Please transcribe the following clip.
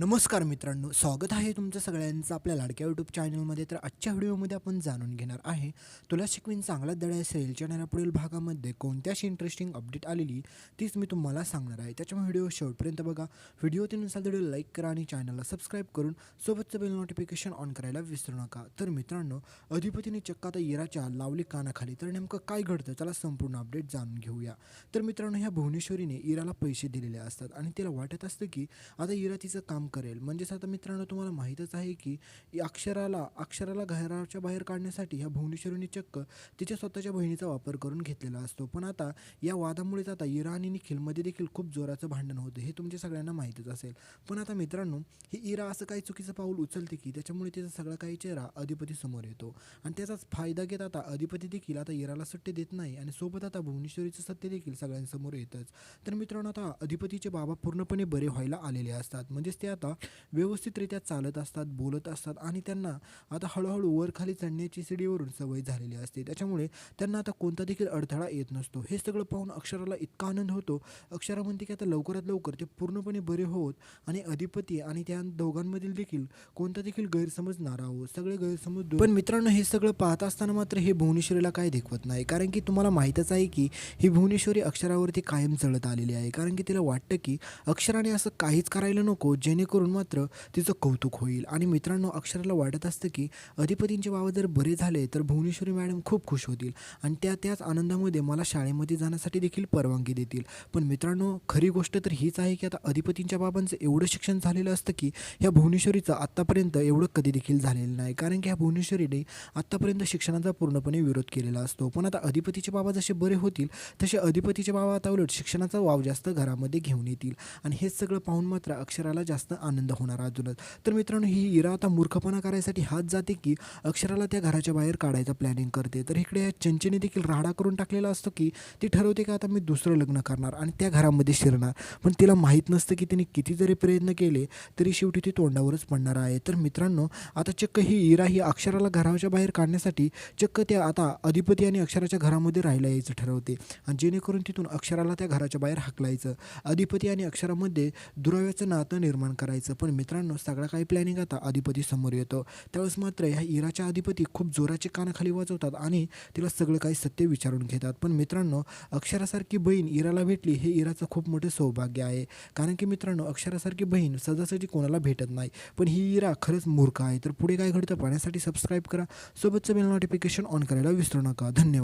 नमस्कार मित्रांनो स्वागत आहे तुमचं सगळ्यांचं आपल्या लाडक्या यूट्यूब चॅनलमध्ये तर आजच्या व्हिडिओमध्ये आपण जाणून घेणार आहे तुला शिकवीन चांगला दडा असेल चॅनल पुढील भागामध्ये कोणत्याशी इंटरेस्टिंग अपडेट आलेली तीच मी तुम्हाला सांगणार आहे. त्याच्यामुळे व्हिडिओ शेवटपर्यंत बघा. व्हिडिओ त्यानुसार व्हिडिओ लाईक करा आणि चॅनलला सबस्क्राईब करून सोबतचं बेल नोटिफिकेशन ऑन करायला विसरू नका. तर मित्रांनो अधिपतीने चक्क आता इराच्या लावली कानाखाली तर नेमकं काय घडतं त्याला संपूर्ण अपडेट जाणून घेऊया. तर मित्रांनो ह्या भुवनेश्वरीने इराला पैसे दिलेले असतात आणि तिला वाटत असतं की आता इरा तिचं काम करेल. म्हणजेच आता मित्रांनो तुम्हाला माहीतच आहे की अक्षराला अक्षराला घराच्या बाहेर काढण्यासाठी ह्या भुवनेश्वरीने चक्क तिच्या स्वतःच्या बहिणीचा वापर करून घेतलेला असतो. पण आता या वादामुळेच आता इरा आणि निखिलमध्ये देखील खूप जोराचं भांडण होतं हे तुमच्या सगळ्यांना माहीतच असेल. पण आता मित्रांनो ही इरा असं काही चुकीचं पाऊल उचलते की त्याच्यामुळे तिचा सगळा काही चेहरा अधिपती समोर येतो. आणि त्याचाच फायदा घेत आता अधिपती देखील आता इराला सट्टे देत नाही आणि सोबत आता भुवनेश्वरीचं सत्य देखील सगळ्यांसमोर येतच. तर मित्रांनो आता अधिपतीचे बाबा पूर्णपणे बरे व्हायला आलेले असतात. म्हणजेच ते आता व्यवस्थितरित्या चालत असतात बोलत असतात आणि त्यांना आता हळूहळू वर खाली चढण्याची शिडीवरून सवय झालेली असते. त्याच्यामुळे त्यांना आता कोणता देखील अडथळा येत नसतो. हे सगळं पाहून अक्षराला इतका आनंद होतो. अक्षरा म्हणते की आता लवकरात लवकर ते पूर्णपणे बरे होत आणि अधिपती आणि त्या दोघांमधील देखील कोणता देखील गैरसमज नारा सगळे गैरसमज पण मित्रांनो हे सगळं पाहत असताना मात्र हे भुवनेश्वरीला काय देखवत नाही. कारण की तुम्हाला माहीतच आहे की ही भुवनेश्वरी अक्षरावरती कायम चढत आलेली आहे. कारण की तिला वाटतं की अक्षराने असं काहीच करायला नको जेणेकरून मात्र तिचं कौतुक होईल. आणि मित्रांनो अक्षराला वाटत असतं की अधिपतींचे बाबा जर बरे झाले तर भुवनेश्वरी मॅडम खूप खुश होतील आणि त्या त्याच आनंदामध्ये मला शाळेमध्ये जाण्यासाठी देखील परवानगी देतील. पण मित्रांनो खरी गोष्ट तर हीच आहे की आता अधिपतींच्या बाबांचं एवढं शिक्षण झालेलं असतं की ह्या भुवनेश्वरीचं आत्तापर्यंत एवढं कधी देखील झालेलं नाही. कारण की ह्या भुवनेश्वरीने आत्तापर्यंत शिक्षणाचा पूर्णपणे विरोध केलेला असतो. पण आता अधिपतीचे बाबा जसे बरे होतील तसे अधिपतीचे बाबा आता उलट शिक्षणाचा वाव जास्त घरामध्ये घेऊन येतील. आणि हेच सगळं पाहून मात्र अक्षराला जास्त आनंद होणार अजूनच. तर मित्रांनो ही इरा आता मूर्खपणा करायसाठी हात जाते की अक्षराला त्या घराच्या बाहेर काढायचं प्लॅनिंग करते. तर इकडे या चंचने देखील राडा करून टाकलेला असतो की ती ठरवते की आता मी दुसरं लग्न करणार आणि त्या घरामध्ये शिरणार. पण तिला माहीत नसतं की तिने किती जरी प्रयत्न केले तरी शेवटी ती तोंडावरच पडणार आहे. तर मित्रांनो आता चक्क ही इरा ही अक्षराला घराच्या बाहेर काढण्यासाठी चक्क त्या आता अधिपती आणि अक्षराच्या घरामध्ये राहायला यायचं ठरवते. आणि जेणेकरून तिथून अक्षराला त्या घराच्या बाहेर हाकलायचं. अधिपती आणि अक्षरामध्ये दुराव्याचं नातं निर्माण करायचं. पण मित्रांनो सगळा काही प्लॅनिंग आता अधिपती समोर येतो. त्यावेळेस मात्र ह्या इराच्या अधिपती खूप जोराचे कानाखाली वाजवतात आणि तिला सगळं काही सत्य विचारून घेतात. पण मित्रांनो अक्षरासारखी बहीण इराला भेटली हे इराचं खूप मोठं सौभाग्य आहे. कारण की मित्रांनो अक्षरासारखी बहीण सदासाठी कोणाला भेटत नाही. पण ही इरा खरंच मूर्ख आहे. तर पुढे काय घडतं पाहण्यासाठी सबस्क्राईब करा. सोबतचं बेल नोटिफिकेशन ऑन करायला विसरू नका. धन्यवाद.